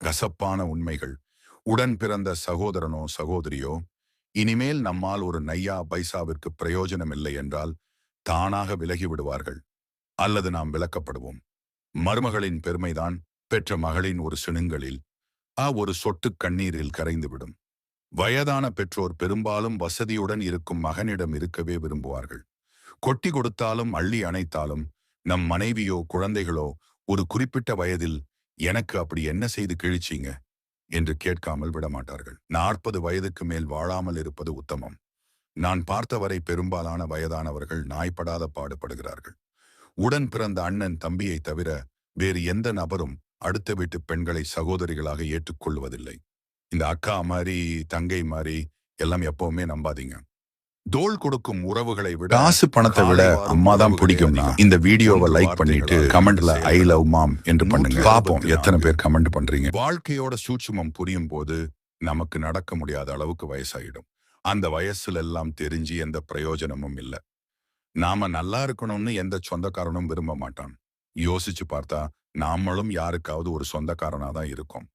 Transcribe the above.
கசப்பான உண்மைகள். உடன் பிறந்த சகோதரனோ சகோதரியோ இனிமேல் நம்மால் ஒரு நையா பைசாவிற்கு பிரயோஜனம் இல்லை என்றால் தானாக விலகி விடுவார்கள். அல்லது நாம் விலக்கப்படுவோம். மருமகளின் பெருமைதான் பெற்ற மகளின் ஒரு சிணுங்களில் ஆ ஒரு சொட்டு கண்ணீரில் கரைந்துவிடும். வயதான பெற்றோர் பெரும்பாலும் வசதியுடன் இருக்கும் மகனிடம் இருக்கவே விரும்புவார்கள். கொட்டி கொடுத்தாலும் அள்ளி அணைத்தாலும் நம் மனைவியோ குழந்தைகளோ ஒரு குறிப்பிட்ட வயதில் எனக்கு அப்படி என்ன செய்து கிழிச்சீங்க? என்று கேட்காமல் விடமாட்டார்கள். நாற்பது வயதுக்கு மேல் வாழாமல் இருப்பது உத்தமம். நான் பார்த்தவரை பெரும்பாலான வயதானவர்கள் நாய்ப்படாத பாடுபடுகிறார்கள். உடன் பிறந்த அண்ணன் தம்பியை தவிர வேறு எந்த நபரும் அடுத்த வீட்டு பெண்களை சகோதரிகளாக ஏற்றுக்கொள்வதில்லை. இந்த அக்கா மாதிரி தங்கை மாதிரி எல்லாம் எப்பவுமே நம்பாதீங்க. தோள் கொடுக்கும் உறவுகளை விட காசு பணத்தை விட அம்மா தான் பிடிக்கும்னா இந்த வீடியோவை லைக் பண்ணிட்டு கமெண்ட்ல ஐ லவ் மாம் என்று பண்ணுங்க. பாப்போம் எத்தனை. பேர் கமெண்ட் பண்றீங்க? வாழ்க்கையோட சூட்சுமம் புரியும் போது நமக்கு நடக்க முடியாத அளவுக்கு வயசாயிடும். அந்த வயசுல எல்லாம் தெரிஞ்சு எந்த பிரயோஜனமும் இல்லை. நாம நல்லா இருக்கணும்னு எந்த சொந்தக்காரனும் விரும்ப மாட்டான். யோசிச்சு பார்த்தா நாமளும் யாருக்காவது ஒரு சொந்தக்காரனா தான் இருக்கோம்.